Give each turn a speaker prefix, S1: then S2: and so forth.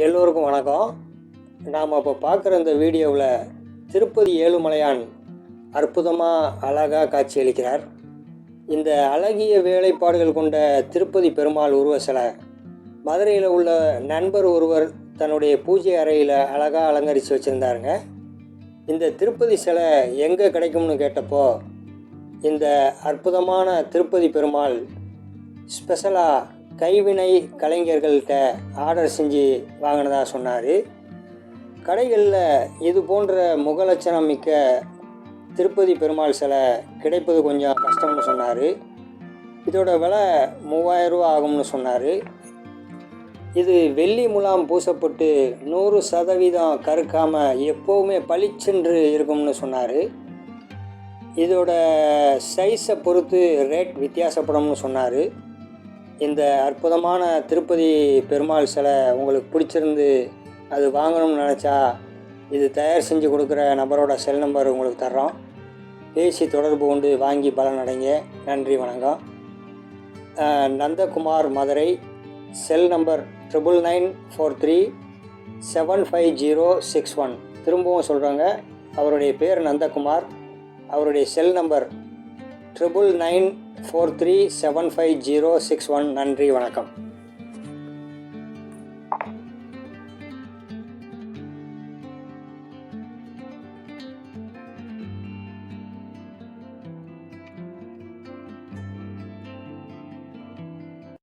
S1: எல்லோருக்கும் வணக்கம். நாம் இப்போ பார்க்குற இந்த வீடியோவில் திருப்பதி ஏழுமலையான் அற்புதமாக அழகாக காட்சியளிக்கிறார் இந்த அழகிய வேலைப்பாடுகள் கொண்ட திருப்பதி பெருமாள் உருவ சிலை மதுரையில் உள்ள நண்பர் ஒருவர் தன்னுடைய பூஜை அறையில் அழகாக அலங்கரித்து வச்சுருந்தாருங்க. இந்த திருப்பதி சிலை எங்கே கிடைக்கும்னு கேட்டப்போ இந்த அற்புதமான திருப்பதி பெருமாள் ஸ்பெஷலாக கைவினை கலைஞர்கள்ட்ட ஆர்டர் செஞ்சு வாங்கினதா சொன்னார். கடைகளில் இது போன்ற முகலட்சணம் மிக்க திருப்பதி பெருமாள் சிலை கிடைப்பது கொஞ்சம் கஷ்டம்னு சொன்னார். இதோட விலை மூவாயிரம் ரூபா ஆகும்னு சொன்னார். இது வெள்ளி முலாம் பூசப்பட்டு நூறு சதவீதம் கருக்காமல் எப்போவுமே பளிச்சென்று இருக்கும்னு சொன்னார். இதோட சைஸை பொறுத்து ரேட் வித்தியாசப்படும்னு சொன்னார். இந்த அற்புதமான திருப்பதி பெருமாள் சிலை உங்களுக்கு பிடிச்சிருந்து அது வாங்கணும்னு நினச்சா இது தயார் செஞ்சு கொடுக்குற நபரோட செல் நம்பர் உங்களுக்கு தர்றோம். பேசி தொடர்பு கொண்டு வாங்கி பலனடைங்க நன்றி வணக்கம். Nandakumar Madurai cell number triple nine four three seven five zero six one திரும்பவும் சொல்கிறாங்க அவருடைய பேர் நந்தகுமார் அவருடைய cell number triple nine four three seven five zero six one நன்றி வணக்கம்.